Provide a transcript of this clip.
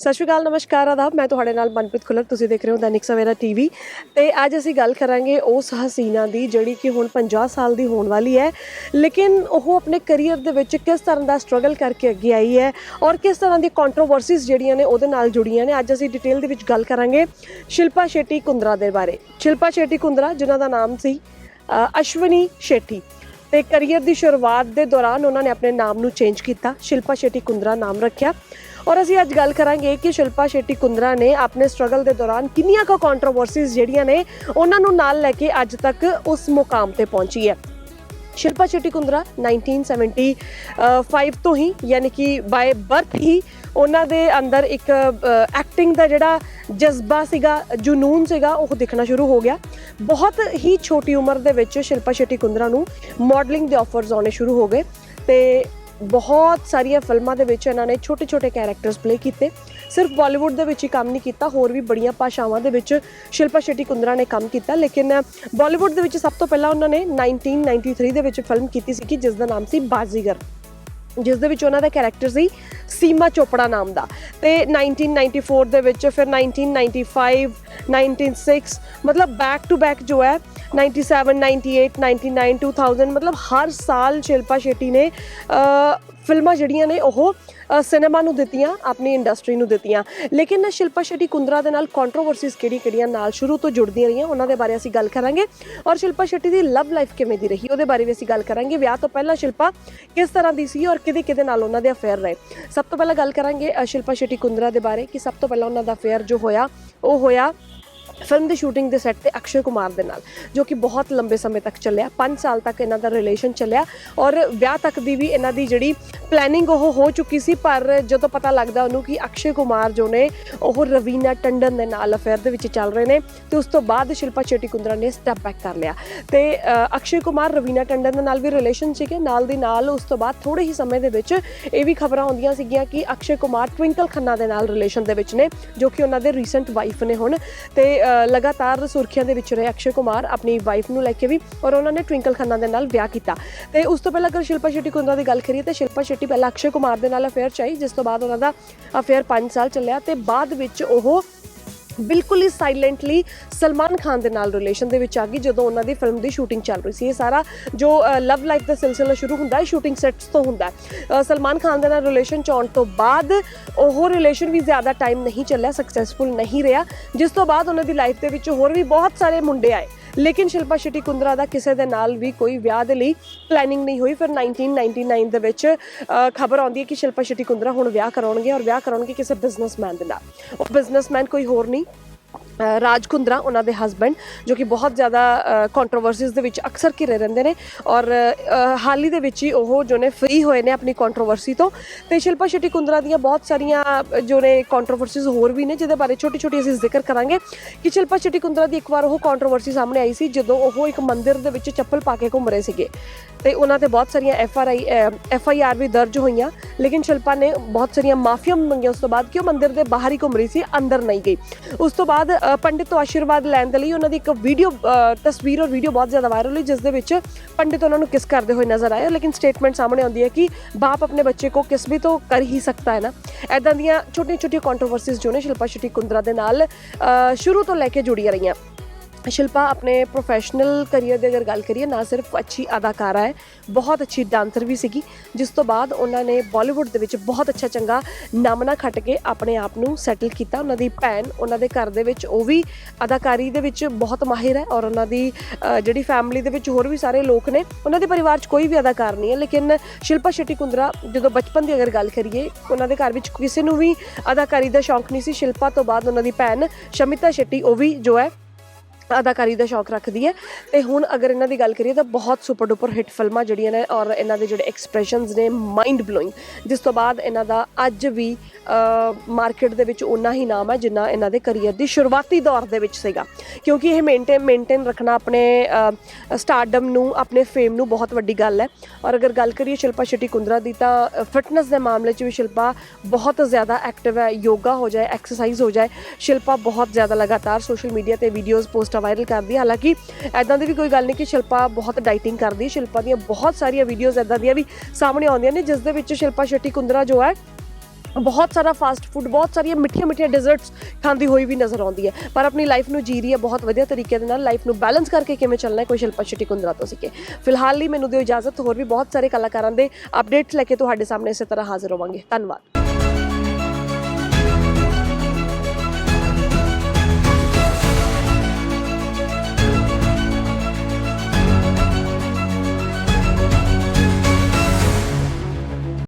ਸਤਿ ਸ਼੍ਰੀ ਅਕਾਲ, ਨਮਸਕਾਰ, ਆਦਾਬ। ਮੈਂ ਤੁਹਾਡੇ ਨਾਲ ਮਨਪ੍ਰੀਤ ਖੁੱਲਰ, ਤੁਸੀਂ ਦੇਖ ਰਹੇ ਹੋ ਦੈਨਿਕ ਸਵੇਰਾ ਟੀਵੀ। ਤੇ ਅੱਜ ਅਸੀਂ ਗੱਲ ਕਰਾਂਗੇ ਉਸ ਹਸੀਨਾ ਦੀ, ਜਿਹੜੀ ਕਿ ਹੁਣ 50 ਸਾਲ ਦੀ ਹੋਣ ਵਾਲੀ ਹੈ। ਲੇਕਿਨ ਉਹ ਆਪਣੇ ਕੈਰੀਅਰ ਦੇ ਵਿੱਚ ਕਿਸ ਤਰ੍ਹਾਂ ਦਾ ਸਟਰਗਲ ਕਰਕੇ ਅੱਗੇ ਆਈ ਹੈ ਔਰ ਕਿਸ ਤਰ੍ਹਾਂ ਦੀ ਕੰਟਰੋਵਰਸੀਜ਼ ਜਿਹੜੀਆਂ ਨੇ ਉਹਦੇ ਨਾਲ ਜੁੜੀਆਂ ਨੇ, ਅੱਜ ਅਸੀਂ ਡਿਟੇਲ ਦੇ ਵਿੱਚ ਗੱਲ ਕਰਾਂਗੇ ਸ਼ਿਲਪਾ ਸ਼ੇਟੀ ਕੁੰਦਰਾ ਦੇ ਬਾਰੇ। ਸ਼ਿਲਪਾ ਸ਼ੇਟੀ ਕੁੰਦਰਾ, ਜਿਨ੍ਹਾਂ ਦਾ ਨਾਮ ਸੀ ਅਸ਼ਵਨੀ ਸ਼ੇਟੀ। ਤੇ ਕੈਰੀਅਰ ਦੀ ਸ਼ੁਰੂਆਤ ਦੇ ਦੌਰਾਨ ਉਹਨਾਂ ਨੇ ਆਪਣੇ ਨਾਮ ਨੂੰ ਚੇਂਜ ਕੀਤਾ। ਸ਼ਿਲਪਾ ਸ਼ੇਟੀ ਕੁੰਦਰਾ ਨਾਮ ਰੱਖਿਆ। ਔਰ ਅਸੀਂ ਅੱਜ ਗੱਲ ਕਰਾਂਗੇ ਕਿ ਸ਼ਿਲਪਾ ਸ਼ੈਟੀ ਕੁੰਦਰਾ ਨੇ ਆਪਣੇ ਸਟਰਗਲ ਦੇ ਦੌਰਾਨ ਕਿੰਨੀਆਂ ਕੁ ਕੰਟਰੋਵਰਸੀਜ਼ ਜਿਹੜੀਆਂ ਨੇ ਉਹਨਾਂ ਨੂੰ ਨਾਲ ਲੈ ਕੇ ਅੱਜ ਤੱਕ ਉਸ ਮੁਕਾਮ ਤੇ ਪਹੁੰਚੀ ਹੈ। ਸ਼ਿਲਪਾ ਸ਼ੈਟੀ ਕੁੰਦਰਾ 1975 ਤੋਂ ਹੀ, ਯਾਨੀ ਕਿ ਬਾਈ ਬਰਥ ਹੀ ਉਹਨਾਂ ਦੇ ਅੰਦਰ ਇੱਕ ਐਕਟਿੰਗ ਦਾ ਜਿਹੜਾ ਜਜ਼ਬਾ ਸੀਗਾ, ਜਨੂਨ ਸੀਗਾ, ਉਹ ਦਿਖਣਾ ਸ਼ੁਰੂ ਹੋ ਗਿਆ। ਬਹੁਤ ਹੀ ਛੋਟੀ ਉਮਰ ਦੇ ਵਿੱਚ ਸ਼ਿਲਪਾ ਸ਼ੈਟੀ ਕੁੰਦਰਾ ਨੂੰ ਮਾਡਲਿੰਗ ਦੇ ਆਫਰਸ ਆਉਣੇ ਸ਼ੁਰੂ ਹੋ ਗਏ ਤੇ ਬਹੁਤ ਸਾਰੀਆਂ ਫਿਲਮਾਂ ਦੇ ਵਿੱਚ ਇਹਨਾਂ ਨੇ ਛੋਟੇ-ਛੋਟੇ ਕੈਰੈਕਟਰਸ ਪਲੇ ਕੀਤੇ। ਸਿਰਫ ਬਾਲੀਵੁੱਡ ਦੇ ਵਿੱਚ ਹੀ ਕੰਮ ਨਹੀਂ ਕੀਤਾ, ਹੋਰ ਵੀ ਬੜੀਆਂ ਭਾਸ਼ਾਵਾਂ ਦੇ ਵਿੱਚ ਸ਼ਿਲਪਾ ਸ਼ੈਟੀ ਕੁੰਦਰਾ ਨੇ ਕੰਮ ਕੀਤਾ। ਲੇਕਿਨ ਬਾਲੀਵੁੱਡ ਦੇ ਵਿੱਚ ਸਭ ਤੋਂ ਪਹਿਲਾਂ ਉਹਨਾਂ ਨੇ 1993 ਦੇ ਵਿੱਚ ਫਿਲਮ ਕੀਤੀ ਸੀ ਕਿ ਜਿਸ ਦਾ ਨਾਮ ਸੀ ਬਾਜ਼ੀਗਰ ਜਿਸ ਦੇ ਵਿੱਚ ਉਹਨਾਂ ਦਾ ਕੈਰੈਕਟਰ ਸੀ ਸੀਮਾ ਚੋਪੜਾ ਨਾਮ ਦਾ। ਤੇ 1994 ਦੇ ਵਿੱਚ ਫਿਰ 1995 196 ਮਤਲਬ ਬੈਕ ਟੂ ਬੈਕ ਜੋ ਹੈ 97 98 99 2000 ਮਤਲਬ ਹਰ ਸਾਲ ਸ਼ਿਲਪਾ ਸ਼ੇਟੀ ਨੇ ਫਿਲਮਾਂ ਜਿਹੜੀਆਂ ਨੇ ਉਹ ਸਿਨੇਮਾ ਨੂੰ ਦਿੱਤੀਆਂ, ਆਪਣੀ ਇੰਡਸਟਰੀ ਨੂੰ ਦਿੱਤੀਆਂ। ਲੇਕਿਨ ਨਾ ਸ਼ਿਲਪਾ ਸ਼ੈਟੀ ਕੁੰਦਰਾ ਦੇ ਨਾਲ ਕੰਟਰੋਵਰਸੀਜ਼ ਕਿਹੜੀ-ਕਿਹੜੀਆਂ ਨਾਲ ਸ਼ੁਰੂ ਤੋਂ ਜੁੜਦੀਆਂ ਰਹੀਆਂ, ਉਹਨਾਂ ਦੇ ਬਾਰੇ ਅਸੀਂ ਗੱਲ ਕਰਾਂਗੇ। ਔਰ ਸ਼ਿਲਪਾ ਸ਼ੈਟੀ ਦੀ ਲਵ ਲਾਈਫ ਕਿਵੇਂ ਦੀ ਰਹੀ, ਉਹਦੇ ਬਾਰੇ ਵੀ ਅਸੀਂ ਗੱਲ ਕਰਾਂਗੇ। ਵਿਆਹ ਤੋਂ ਪਹਿਲਾਂ ਸ਼ਿਲਪਾ ਕਿਸ ਤਰ੍ਹਾਂ ਦੀ ਸੀ ਔਰ ਕਿਹਦੇ ਕਿਹਦੇ ਨਾਲ ਉਹਨਾਂ ਦੇ ਅਫੇਅਰ ਰਹੇ। ਸਭ ਤੋਂ ਪਹਿਲਾਂ ਗੱਲ ਕਰਾਂਗੇ ਅ, ਸ਼ਿਲਪਾ ਸ਼ੈਟੀ ਕੁੰਦਰਾ ਦੇ ਬਾਰੇ ਕਿ ਸਭ ਤੋਂ ਪਹਿਲਾਂ ਉਹਨਾਂ ਦਾ ਅਫੇਅਰ ਜੋ ਹੋਇਆ ਉਹ ਹੋਇਆ ਫਿਲਮ ਦੀ ਸ਼ੂਟਿੰਗ ਦੇ ਸੈੱਟ ਤੇ ਅਕਸ਼ੇ ਕੁਮਾਰ ਦੇ ਨਾਲ, ਜੋ ਕਿ ਬਹੁਤ ਲੰਬੇ ਸਮੇਂ ਤੱਕ ਚੱਲਿਆ 5 ਸਾਲ ਤੱਕ ਇਹਨਾਂ ਦਾ ਰਿਲੇਸ਼ਨ ਚੱਲਿਆ ਔਰ ਵਿਆਹ ਤੱਕ ਦੀ ਵੀ ਇਹਨਾਂ ਦੀ ਜਿਹੜੀ ਪਲੈਨਿੰਗ ਉਹ ਹੋ ਚੁੱਕੀ ਸੀ, ਪਰ ਜਦੋਂ ਪਤਾ ਲੱਗਦਾ ਉਹਨੂੰ ਕਿ ਅਕਸ਼ੇ ਕੁਮਾਰ ਜੋ ਨੇ, ਉਹ ਰਵੀਨਾ ਟੰਡਨ ਦੇ ਨਾਲ ਅਫੇਅਰ ਦੇ ਵਿੱਚ ਚੱਲ ਰਹੇ ਨੇ ਤੇ ਉਸ ਤੋਂ ਬਾਅਦ ਸ਼ਿਲਪਾ ਚੇਟੀ ਕੁੰਦਰਾ ਨੇ ਸਟੈਪ ਬੈਕ ਕਰ ਲਿਆ। ਤੇ ਅਕਸ਼ੇ ਕੁਮਾਰ, ਰਵੀਨਾ ਟੰਡਨ ਦੇ ਨਾਲ ਵੀ ਰਿਲੇਸ਼ਨ ਸੀਗੇ, ਨਾਲ ਦੀ ਨਾਲ ਉਸ ਤੋਂ ਬਾਅਦ ਥੋੜੇ ਹੀ ਸਮੇਂ ਦੇ ਵਿੱਚ ਇਹ ਵੀ ਖਬਰਾਂ ਆਉਂਦੀਆਂ ਸੀਗੀਆਂ ਕਿ ਅਕਸ਼ੇ ਕੁਮਾਰ ਟਵਿੰਕਲ ਖੰਨਾ ਦੇ ਨਾਲ ਰਿਲੇਸ਼ਨ ਦੇ ਵਿੱਚ ਨੇ, ਜੋ ਕਿ ਉਹਨਾਂ ਦੇ ਰੀਸੈਂਟ ਵਾਈਫ ਨੇ ਹੁਣ। ਤੇ ਲਗਾਤਾਰ ਸੁਰਖੀਆਂ ਦੇ ਵਿੱਚ ਰਹੇ ਅਕਸ਼ੇ ਕੁਮਾਰ, ਆਪਣੀ ਵਾਈਫ ਨੂੰ ਲੈ ਕੇ ਵੀ ਔਰ ਉਹਨਾਂ ਨੇ ਟਵਿੰਕਲ ਖੰਨਾ ਦੇ ਨਾਲ ਵਿਆਹ ਕੀਤਾ। ਤੇ ਉਸ ਤੋਂ ਪਹਿਲਾਂ ਅਗਰ ਸ਼ਿਲਪਾ ਸ਼ੈਟੀ ਕੁੰਦਰਾ ਦੀ ਗੱਲ ਕਰੀਏ ਤੇ ਸ਼ਿਲਪਾ ਸ਼ੈਟੀ ਪਹਿਲਾਂ ਅਕਸ਼ੇ ਕੁਮਾਰ ਦੇ ਨਾਲ ਅਫੇਅਰ ਚਾਹੀ ਜਿਸ ਤੋਂ ਬਾਅਦ ਉਹਨਾਂ ਦਾ ਅਫੇਅਰ 5 ਸਾਲ ਚੱਲਿਆ ਤੇ ਬਾਅਦ ਵਿੱਚ ਉਹ ਬਿਲਕੁਲ ਹੀ ਸਾਇਲੈਂਟਲੀ ਸਲਮਾਨ ਖਾਨ ਦੇ ਨਾਲ ਰਿਲੇਸ਼ਨ ਦੇ ਵਿੱਚ ਆ ਗਈ, ਜਦੋਂ ਉਹਨਾਂ ਦੀ ਫਿਲਮ ਦੀ ਸ਼ੂਟਿੰਗ ਚੱਲ ਰਹੀ ਸੀ। ਇਹ ਸਾਰਾ ਜੋ ਲਵ ਲਾਈਫ ਦਾ ਸਿਲਸਿਲਾ ਸ਼ੁਰੂ ਹੁੰਦਾ ਹੈ ਸ਼ੂਟਿੰਗ ਸੈਟਸ ਤੋਂ ਹੁੰਦਾ ਹੈ। ਸਲਮਾਨ ਖਾਨ ਦੇ ਨਾਲ ਰਿਲੇਸ਼ਨ ਚ ਆਉਣ ਤੋਂ ਬਾਅਦ ਉਹ ਰਿਲੇਸ਼ਨ ਵੀ ਜ਼ਿਆਦਾ ਟਾਈਮ ਨਹੀਂ ਚੱਲਿਆ ਸਕਸੈਸਫੁਲ ਨਹੀਂ ਰਿਹਾ। ਜਿਸ ਤੋਂ ਬਾਅਦ ਉਹਨਾਂ ਦੀ ਲਾਈਫ ਦੇ ਵਿੱਚ ਹੋਰ ਵੀ ਬਹੁਤ ਸਾਰੇ ਮੁੰਡੇ ਆਏ। ਲੇਕਿਨ ਸ਼ਿਲਪਾ ਸ਼ੈਟੀ ਕੁੰਦਰਾ ਦਾ ਕਿਸੇ ਦੇ ਨਾਲ ਵੀ ਕੋਈ ਵਿਆਹ ਦੇ ਲਈ ਪਲੈਨਿੰਗ ਨਹੀਂ ਹੋਈ। ਫਿਰ 1999 ਦੇ ਵਿੱਚ ਖਬਰ ਆਉਂਦੀ ਹੈ ਕਿ ਸ਼ਿਲਪਾ ਸ਼ੈਟੀ ਕੁੰਦਰਾ ਹੁਣ ਵਿਆਹ ਕਰਾਉਣਗੇ ਔਰ ਵਿਆਹ ਕਰਾਉਣਗੇ ਕਿਸੇ ਬਿਜ਼ਨਸਮੈਨ ਦੇ ਨਾਲ। ਉਹ ਬਿਜ਼ਨਸਮੈਨ ਕੋਈ ਹੋਰ ਨਹੀਂ ਰਾਜ ਕੁੰਦਰਾ ਉਹਨਾਂ ਦੇ ਹਸਬੰਡ ਜੋ ਕਿ ਬਹੁਤ ਜ਼ਿਆਦਾ ਕੰਟਰੋਵਰਸੀਜ਼ ਦੇ ਵਿੱਚ ਅਕਸਰ ਘਿਰੇ ਰਹਿੰਦੇ ਨੇ ਔਰ ਹਾਲ ਹੀ ਦੇ ਵਿੱਚ ਹੀ ਉਹ ਜੋ ਨੇ ਫ੍ਰੀ ਹੋਏ ਨੇ ਆਪਣੀ ਕੰਟਰੋਵਰਸੀ ਤੋਂ। ਤੇ ਸ਼ਿਲਪਾ ਸ਼ੈਟੀ ਕੁੰਦਰਾ ਦੀਆਂ ਬਹੁਤ ਸਾਰੀਆਂ ਜੋ ਨੇ ਕੰਟਰੋਵਰਸੀਜ਼ ਹੋਰ ਵੀ ਨੇ, ਜਿਹਦੇ ਬਾਰੇ ਛੋਟੀ ਛੋਟੀ ਅਸੀਂ ਜ਼ਿਕਰ ਕਰਾਂਗੇ ਕਿ ਸ਼ਿਲਪਾ ਸ਼ੈਟੀ ਕੁੰਦਰਾ ਦੀ ਇੱਕ ਵਾਰ ਉਹ ਕੰਟਰੋਵਰਸੀ ਸਾਹਮਣੇ ਆਈ ਸੀ, ਜਦੋਂ ਉਹ ਇੱਕ ਮੰਦਿਰ ਦੇ ਵਿੱਚ ਚੱਪਲ ਪਾ ਕੇ ਘੁੰਮ ਰਹੇ ਸੀਗੇ। ਤੇ ਉਹਨਾਂ ਤੇ ਬਹੁਤ ਸਾਰੀਆਂ F R I F I R ਵੀ ਦਰਜ ਹੋਈਆਂ। ਲੇਕਿਨ ਸ਼ਿਲਪਾ ਨੇ ਬਹੁਤ ਸਾਰੀਆਂ ਮਾਫੀਆਂ ਮੰਗੀਆਂ। ਉਸ ਤੋਂ ਬਾਅਦ ਕਿ ਉਹ ਮੰਦਿਰ ਦੇ ਬਾਹਰ ਹੀ ਘੁੰਮ ਰਹੀ ਸੀ, ਅੰਦਰ ਨਹੀਂ ਗਈ? ਉਸ ਤੋਂ ਬਾਅਦ ਪੰਡਿਤ ਤੋਂ ਆਸ਼ੀਰਵਾਦ ਲੈਣ ਦੇ ਲਈ ਉਹਨਾਂ ਦੀ ਇੱਕ ਵੀਡੀਓ ਤਸਵੀਰ ਔਰ ਵੀਡੀਓ ਬਹੁਤ ਜ਼ਿਆਦਾ ਵਾਇਰਲ ਹੋਈ, ਜਿਸ ਦੇ ਵਿੱਚ ਪੰਡਿਤ ਉਹਨਾਂ ਨੂੰ ਕਿਸ ਕਰਦੇ ਹੋਏ ਨਜ਼ਰ ਆਏ। ਲੇਕਿਨ ਸਟੇਟਮੈਂਟ ਸਾਹਮਣੇ ਆਉਂਦੀ ਹੈ ਕਿ ਬਾਪ ਆਪਣੇ ਬੱਚੇ ਕੋ ਕਿਸ ਵੀ ਤੋਂ ਕਰ ਹੀ ਸਕਦਾ ਹੈ ਨਾ। ਐਦਾਂ ਦੀਆਂ ਛੋਟੀਆਂ ਛੋਟੀਆਂ ਕੰਟਰੋਵਰਸੀਜ਼ ਜੋ ਨੇ ਸ਼ਿਲਪਾ ਸ਼ੈਟੀ ਕੁੰਦਰਾ ਦੇ ਨਾਲ ਸ਼ੁਰੂ ਤੋਂ ਲੈ ਕੇ ਜੁੜੀਆਂ ਰਹੀਆਂ। ਸ਼ਿਲਪਾ ਆਪਣੇ ਪ੍ਰੋਫੈਸ਼ਨਲ ਕੈਰੀਅਰ ਦੀ ਅਗਰ ਗੱਲ ਕਰੀਏ ਨਾ ਸਿਰਫ ਅੱਛੀ ਅਦਾਕਾਰਾ ਹੈ ਬਹੁਤ ਅੱਛੀ ਡਾਂਸਰ ਵੀ ਸੀਗੀ ਜਿਸ ਤੋਂ ਬਾਅਦ ਉਹਨਾਂ ਨੇ ਬਾਲੀਵੁੱਡ ਦੇ ਵਿੱਚ ਬਹੁਤ ਅੱਛਾ ਚੰਗਾ ਨਾਮਨਾ ਖੱਟ ਕੇ ਆਪਣੇ ਆਪ ਨੂੰ ਸੈਟਲ ਕੀਤਾ ਉਹਨਾਂ ਦੀ ਭੈਣ ਉਹਨਾਂ ਦੇ ਘਰ ਦੇ ਵਿੱਚ ਉਹ ਵੀ ਅਦਾਕਾਰੀ ਦੇ ਵਿੱਚ ਬਹੁਤ ਮਾਹਿਰ ਹੈ ਔਰ ਉਹਨਾਂ ਦੀ ਜਿਹੜੀ ਫੈਮਿਲੀ ਦੇ ਵਿੱਚ ਹੋਰ ਵੀ ਸਾਰੇ ਲੋਕ ਨੇ ਉਹਨਾਂ ਦੇ ਪਰਿਵਾਰ 'ਚ ਕੋਈ ਵੀ ਅਦਾਕਾਰ ਨਹੀਂ ਹੈ ਲੇਕਿਨ ਸ਼ਿਲਪਾ ਸ਼ੈਟੀ ਕੁੰਦਰਾ ਜਦੋਂ ਬਚਪਨ ਦੀ ਅਗਰ ਗੱਲ ਕਰੀਏ ਉਹਨਾਂ ਦੇ ਘਰ ਵਿੱਚ ਕਿਸੇ ਨੂੰ ਵੀ ਅਦਾਕਾਰੀ ਦਾ ਸ਼ੌਂਕ ਨਹੀਂ ਸੀ ਸ਼ਿਲਪਾ ਤੋਂ ਬਾਅਦ ਉਹਨਾਂ ਦੀ ਭੈਣ ਸ਼ਮਿਤਾ ਸ਼ੈਟੀ ਉਹ ਵੀ ਜੋ ਹੈ ਅਦਾਕਾਰੀ ਦਾ ਸ਼ੌਕ ਰੱਖਦੀ ਹੈ। ਤੇ ਹੁਣ ਅਗਰ ਇਹਨਾਂ ਦੀ ਗੱਲ ਕਰੀਏ ਤਾਂ ਬਹੁਤ ਸੁਪਰ ਡੁਪਰ ਹਿੱਟ ਫਿਲਮਾਂ ਜਿਹੜੀਆਂ ਨੇ ਔਰ ਇਹਨਾਂ ਦੇ ਜਿਹੜੇ ਐਕਸਪ੍ਰੈਸ਼ਨਸ ਨੇ ਮਾਈਂਡ ਬਲੋਇੰਗ ਜਿਸ ਤੋਂ ਬਾਅਦ ਇਹਨਾਂ ਦਾ ਅੱਜ ਵੀ ਮਾਰਕੀਟ ਦੇ ਵਿੱਚ ਉਨਾ ਹੀ ਨਾਮ ਹੈ ਜਿੰਨਾ ਇਹਨਾਂ ਦੇ ਕੈਰੀਅਰ ਦੀ ਸ਼ੁਰੂਆਤੀ ਦੌਰ ਦੇ ਵਿੱਚ ਸੀਗਾ। ਕਿਉਂਕਿ ਇਹ ਮੇਨਟੇਨ ਮੇਨਟੇਨ ਰੱਖਣਾ ਆਪਣੇ ਸਟਾਰਡਮ ਨੂੰ, ਆਪਣੇ ਫੇਮ ਨੂੰ ਬਹੁਤ ਵੱਡੀ ਗੱਲ ਹੈ। ਔਰ ਅਗਰ ਗੱਲ ਕਰੀਏ ਸ਼ਿਲਪਾ ਸ਼ੈਟੀ ਕੁੰਦਰਾ ਦੀ ਤਾਂ ਫਿਟਨੈਸ ਦੇ ਮਾਮਲੇ 'ਚ ਵੀ ਸ਼ਿਲਪਾ ਬਹੁਤ ਜ਼ਿਆਦਾ ਐਕਟਿਵ ਹੈ। ਯੋਗਾ ਹੋ ਜਾਏ ਐਕਸਰਸਾਈਜ਼ ਹੋ ਜਾਏ, ਸ਼ਿਲਪਾ ਬਹੁਤ ਜ਼ਿਆਦਾ ਲਗਾਤਾਰ ਸੋਸ਼ਲ ਮੀਡੀਆ ਤੇ ਵੀਡੀਓਜ਼ ਪੋਸਟਾਂ ਵਾਇਰਲ ਕਰਦੀ ਹੈ ਹਾਲਾਂਕਿ ਐਦਾਂ ਦੀ ਵੀ ਕੋਈ ਗੱਲ ਨਹੀਂ ਕਿ ਸ਼ਿਲਪਾ ਬਹੁਤ ਡਾਈਟਿੰਗ ਕਰਦੀ ਹੈ। ਸ਼ਿਲਪਾ ਦੀਆਂ ਬਹੁਤ ਸਾਰੀਆਂ ਵੀਡੀਓਜ਼ ਐਦਾਂ ਦੀਆਂ ਵੀ ਸਾਹਮਣੇ ਆਉਂਦੀਆਂ ਨੇ, ਜਿਸ ਦੇ ਵਿੱਚ ਸ਼ਿਲਪਾ ਸ਼ੈਟੀ ਕੁੰਦਰਾ ਜੋ ਹੈ, ਬਹੁਤ ਸਾਰਾ ਫਾਸਟ ਫੂਡ ਬਹੁਤ ਸਾਰੀਆਂ ਮਿੱਠੀਆਂ ਮਿੱਠੀਆਂ ਡੈਜ਼ਰਟਸ ਖਾਂਦੀ ਹੋਈ ਵੀ ਨਜ਼ਰ ਆਉਂਦੀ ਹੈ। ਪਰ ਆਪਣੀ ਲਾਈਫ ਨੂੰ ਜੀ ਰਹੀ ਹੈ ਬਹੁਤ ਵਧੀਆ ਤਰੀਕੇ ਦੇ ਨਾਲ। ਲਾਈਫ ਨੂੰ ਬੈਲੈਂਸ ਕਰਕੇ ਕਿਵੇਂ ਚੱਲਣਾ ਹੈ ਕੋਈ ਸ਼ਿਲਪਾ ਸ਼ੈੱਟੀ ਕੁੰਦਰਾ ਤੋਂ ਸਿੱਖੇ। ਫਿਲਹਾਲ ਲਈ ਮੈਨੂੰ ਦਿਓ ਇਜਾਜ਼ਤ, ਹੋਰ ਵੀ ਬਹੁਤ ਸਾਰੇ ਕਲਾਕਾਰਾਂ ਦੇ ਅਪਡੇਟਸ ਲੈ ਕੇ ਤੁਹਾਡੇ ਸਾਹਮਣੇ ਇਸੇ ਤਰ੍ਹਾਂ ਹਾਜ਼ਰ ਹੋਵਾਂਗੇ। ਧੰਨਵਾਦ।